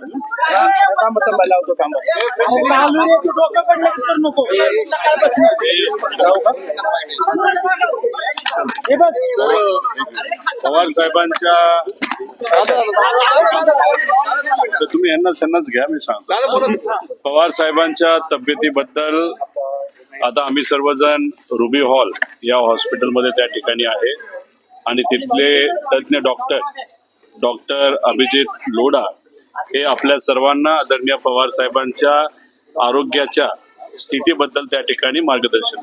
थांबा लावतो थांबा पवार साहेबांच्या तर तुम्ही यांना त्यांनाच घ्या मी सांगतो. पवार साहेबांच्या तब्येतीबद्दल आता आम्ही सर्वजण रुबी हॉल या हॉस्पिटलमध्ये त्या ठिकाणी आहे. आणि तिथले तज्ज्ञ डॉक्टर डॉक्टर अभिजित लोढा हे आपल्या सर्वांना आदरणीय पवार साहेबांच्या आरोग्याच्या स्थितीबद्दल त्या ठिकाणी मार्गदर्शन.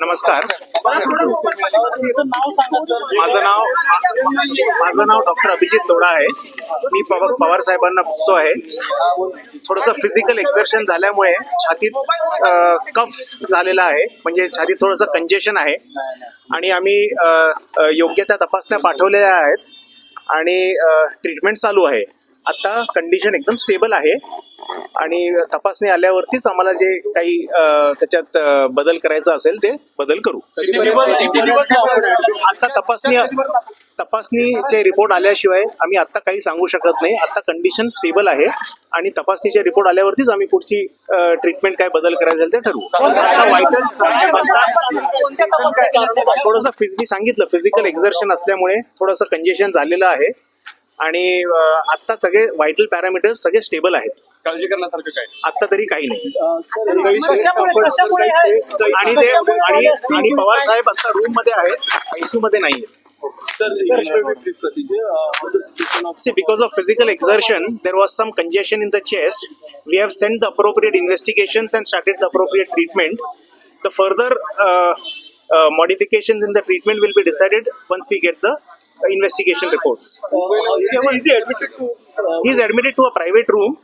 नमस्कार. माझं नाव माझं नाव डॉक्टर अभिजित तोडा आहे. मी पवार पवार साहेबांना बघतो आहे. थोडंसं फिजिकल एक्झर्शन झाल्यामुळे छातीत कफ झालेला आहे. म्हणजे छातीत थोडंसं कंजेशन आहे. आणि आम्ही योग्य त्या तपासण्या पाठवलेल्या आहेत. आणि ट्रीटमेंट चालू आहे. आता कंडिशन एकदम स्टेबल आहे. आणि तपासणी आल्यावरतीच आम्हाला जे काही त्याच्यात बदल करायचा असेल ते बदल करू. आता तपासणी तपासणीचे रिपोर्ट आल्याशिवाय आम्ही आता काही सांगू शकत नाही. आता कंडिशन स्टेबल आहे. आणि तपासणीचे रिपोर्ट आल्यावरतीच आम्ही पुढची ट्रीटमेंट काय बदल करायचं ते ठरवू. थोडंसं फिज मी सांगितलं फिजिकल एक्झर्शन असल्यामुळे थोडंसं कंजेशन झालेलं आहे. आणि आता सगळे व्हायटल पॅरामीटर्स सगळे स्टेबल आहेत. काळजी करण्यासारखं काय? आता तरी काही नाही. आणि ते आणि आणि पवार साहेब आता रूममध्ये आहेत. आयसीयू मध्ये नाही See, because of physical exertion, there was some congestion in the chest. We have sent the appropriate investigations and started the appropriate treatment. The further uh, uh, modifications in the treatment will be decided once we get the uh, investigation reports. He is admitted to a private room,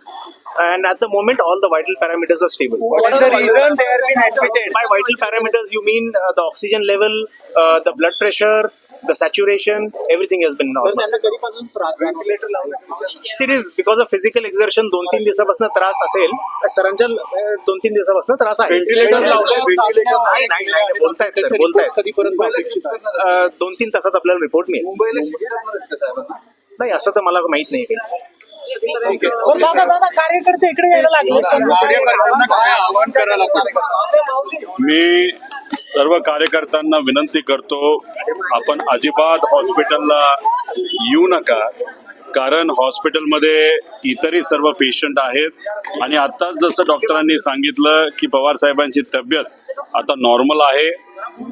and at the moment, all the vital parameters are stable. What is the reason they have been admitted? By vital parameters, you mean uh, the oxygen level, uh, the blood pressure, the saturation, everything has been normal. See, it is because of physical exertion दोन तीन दिवसापासून त्रास असेल सरांच्या दोन तीन दिवसापासून त्रास आहे. नाही नाही नाही बोलतायत सर बोलतायत. दोन तीन तासात आपल्याला रिपोर्ट मिळेल. नाही असं तर मला माहीत नाही दादा कार्यकर्ते इकडे यायला लागले. मी सर्व कार्यकर्त्यांना विनंती करतो आपण अजिबात हॉस्पिटलला येऊ नका कारण हॉस्पिटलमध्ये इतरही सर्व पेशंट आहेत. आणि आत्ताच जसं डॉक्टरांनी सांगितलं की पवार साहेबांची तब्येत आता नॉर्मल आहे.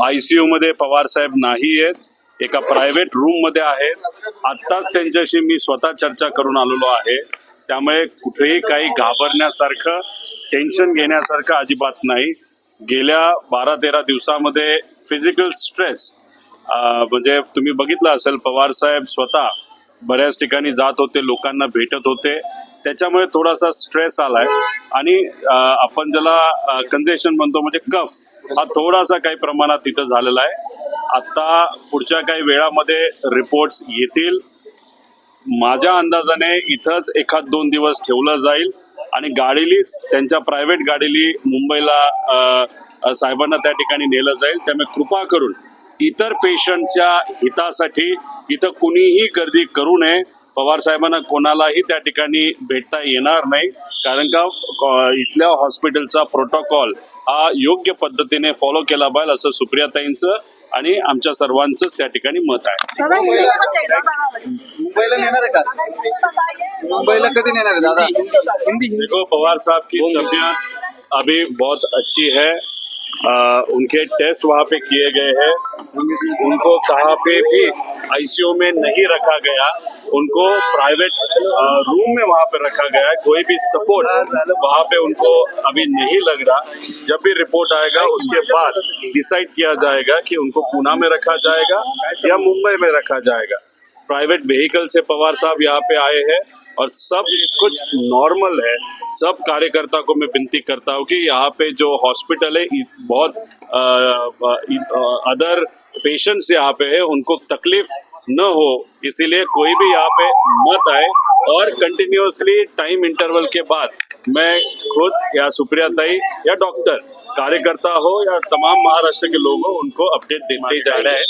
आय सी यूमध्ये पवार साहेब नाही आहेत एका प्रायव्हेट रूममध्ये आहेत. आत्ताच त्यांच्याशी मी स्वतः चर्चा करून आलेलो आहे. त्यामुळे कुठेही काही घाबरण्यासारखं टेन्शन घेण्यासारखं अजिबात नाही. गेल्या बारा तेरा दिवसामध्ये फिजिकल स्ट्रेस म्हणजे तुम्ही बघितलं असेल पवार साहेब स्वतः बऱ्याच ठिकाणी जात होते लोकांना भेटत होते. त्याच्यामुळे थोडासा स्ट्रेस आलाय. आणि आपण ज्याला कंजेशन म्हणतो म्हणजे कफ हा थोडासा काही प्रमाणात तिथं झालेला आहे. आता पुढच्या काही वेळामध्ये रिपोर्ट्स येतील. माझ्या अंदाजाने इथंच एखाद दोन दिवस ठेवलं जाईल. आणि गाडीलीच त्यांच्या प्रायव्हेट गाडीली मुंबईला साहेबांना त्या ठिकाणी नेलं जाईल. त्यामुळे कृपा करून इतर पेशंटच्या हितासाठी इथं कुणीही गर्दी करू नये. पवार साहेबांना कोणालाही त्या ठिकाणी भेटता येणार नाही. कारण का इथल्या हॉस्पिटलचा प्रोटोकॉल हा योग्य पद्धतीने फॉलो केला पाहिजे असं सुप्रियाताईंचं आणि आमच्या सर्वांचंच त्या ठिकाणी मत आहे. मुंबईला नेणार आहे का? मुंबईला कधी नेणार आहे दादा? देखो पवार साहब की तबीयत अभी बहुत अच्छी है। आ, उनके टेस्ट वहाँ पे किए गए हैं। उनको कहाँ पे भी आईसीयू में नहीं रखा गया उनको प्राइवेट रूम में वहाँ पे रखा गया है। कोई भी सपोर्ट वहाँ पे उनको अभी नहीं लग रहा। जब भी रिपोर्ट आएगा उसके बाद डिसाइड किया जाएगा कि उनको पूना में रखा जाएगा या मुंबई में रखा जाएगा। प्राइवेट व्हीकल से पवार साहब यहाँ पे आए हैं। और सब कुछ नॉर्मल है। सब कार्यकर्ता को मैं विनती करता हूँ कि यहाँ पे जो हॉस्पिटल है बहुत अदर पेशेंट्स यहाँ पे है, उनको तकलीफ़ न हो। इसीलिए कोई भी यहाँ पे मत आए और कंटिन्यूसली टाइम इंटरवल के बाद मैं खुद या सुप्रिया ताई या डॉक्टर कार्यकर्ता हो या तमाम महाराष्ट्र के लोग हो, उनको अपडेट देते जा रहे हैं।